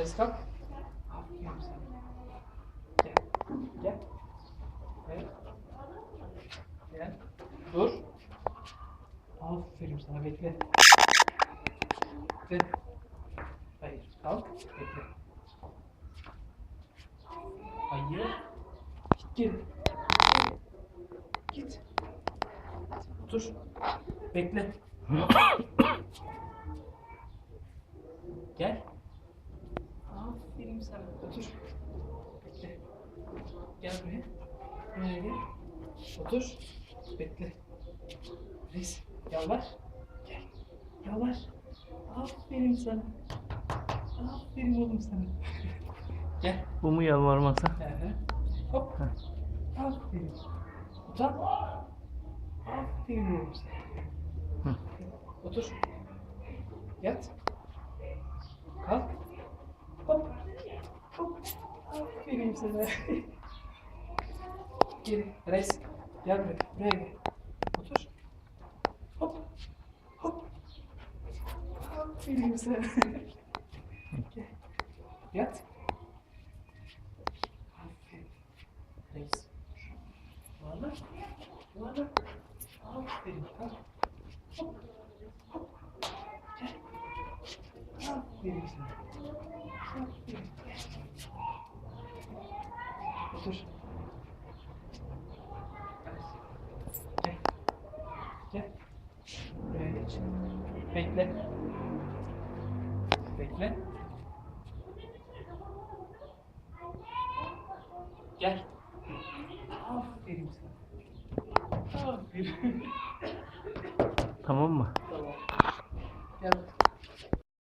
Ares kalk. Aferin sana. Gel. Gel. Gel. Gel. Dur. Aferin sana bekle. Bekle. Hayır. Kalk. Bekle. Hayır. Git geri. Git. Otur. Bekle. Gel. Sana. Otur. Bekle. Gel buraya. Buraya gel. Otur. Bekle. Reis. Yalvar. Gel. Yalvar. Aferin sana. Aferin oğlum sana. gel. Bu mu yalvarması? Hı hı. Hop. Aferin. Utan. Aferin oğlum sana. Hı. Otur. Yat. Kalk. Hop. Aferin sana. Geri. Reis. Gel buraya. Buraya gel. Otur. Hop. Hop. Aferin sana. Gel. Yat. Aferin. Reis. Yuvarlak. Yuvarlak. Aferin. Hop. Hop. Gel. Aferin sana. Aferin. Otur. Gel. Gel. Buraya geç. Bekle. Bekle. Gel. Aferin sana. Aferin. Tamam mı?